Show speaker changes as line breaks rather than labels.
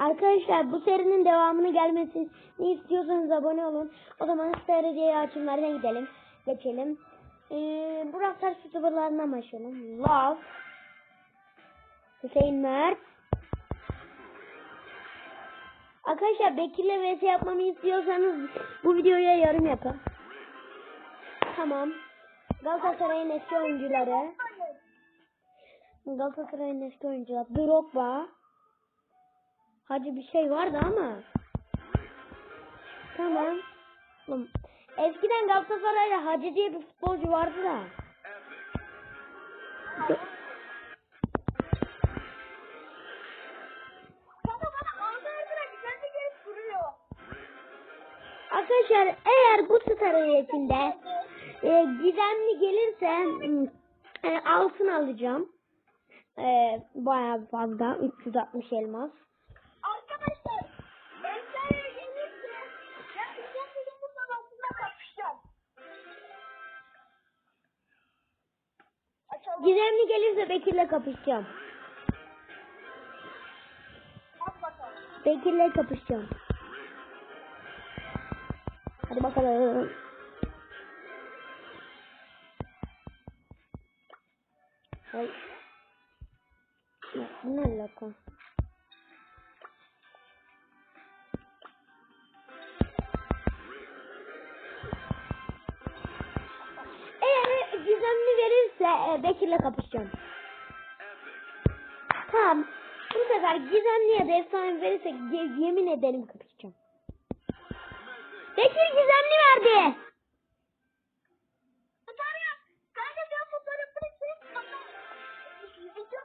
Arkadaşlar bu serinin devamını gelmesini istiyorsanız abone olun. O zaman SRC açımlarına gidelim. Geçelim. Ee, Burak Tars YouTuber'larına başlayalım. Love. Hüseyin Mert. Arkadaşlar Bekir'le vs yapmamı istiyorsanız bu videoya yorum yapın. Tamam. Galatasaray'ın eski oyuncuları. Galatasaray'ın eski oyuncuları. Drogba. Hacı bir şey vardı ama. Tamam. Oğlum, Eskiden Galatasaray'da Hacı diye bir futbolcu vardı da. Arkadaşlar eğer bu star heyetinde e, gizemli gelirse e, altın alacağım. E, bayağı fazla 360 elmas. Gizemli gelirse Bekir'le kapışacağım. Bekir'le kapışacağım. Hadi bakalım. Ay. Ne alaka? Verirse e, Bekir'le kapışacağım. Tamam. Bu sefer gizemli ya da efsane verirse ye- yemin ederim kapışacağım. Bekir gizemli verdi.